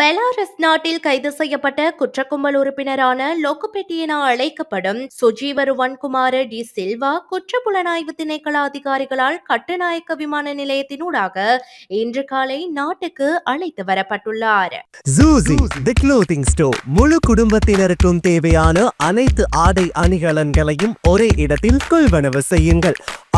Belarus நாட்டில் கைது செய்யப்பட்ட குற்றக்கும்பல் உறுப்பினரான லொக்குபெட்டி என அழைக்கப்படும் சுஜீவரு வன்குமார டி சில்வா குற்றப்புலனாய்வு திணைக்கள அதிகாரிகளால் கட்டுநாயக்க விமான நிலையத்தினூடாக இன்று காலை நாட்டுக்கு அழைத்து வரப்பட்டுள்ளார். ஜூசி தி க்ளோத்திங் ஸ்டோர் முழு குடும்பத்தினருக்கும் தேவையான அனைத்து ஆடை அணிகலன்களையும் ஒரே இடத்தில் கொள்வனவு செய்யுங்கள்.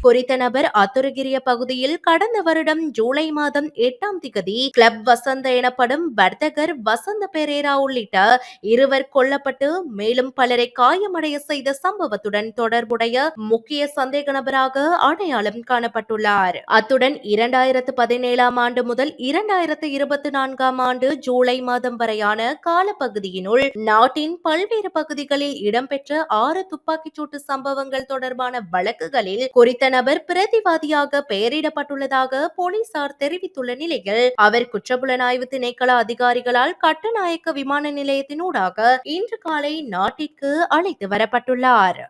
குறித்த நபர் அத்துருகிரிய பகுதியில் கடந்த வருடம் ஜூலை மாதம் எட்டாம் திகதி கிளப் வசந்த எனப்படும் வர்த்தகர் வசந்த பெரேரா உள்ளிட்ட இருவர் கொல்லப்பட்டு மேலும் பலரை காயமடைய செய்த சம்பவத்துடன் தொடர்புடைய முக்கிய சந்தேக நபராக அடையாளம் காணப்பட்டுள்ளார். அத்துடன் இரண்டாயிரத்து பதினேழாம் ஆண்டு முதல் இரண்டாயிரத்து இருபத்தி நான்காம் ஆண்டு ஜூலை மாதம் வரையான காலப்பகுதியினுள் நாட்டின் பல்வேறு பகுதிகளில் இடம்பெற்ற ஆறு துப்பாக்கிச்சூட்டு சம்பவங்கள் தொடர்பான வழக்குகளில் குறித்த நபர் பிரதிவாதியாக பெயரிடப்பட்டுள்ளதாக போலீசார் தெரிவித்துள்ள நிலையில் அவர் குற்றப்புலனாய்வு திணைக்கள அதிகாரிகளால் கட்டநாயக்க விமான நிலையத்தினூடாக இன்று காலை நாட்டிற்கு அழைத்து வரப்பட்டுள்ளார்.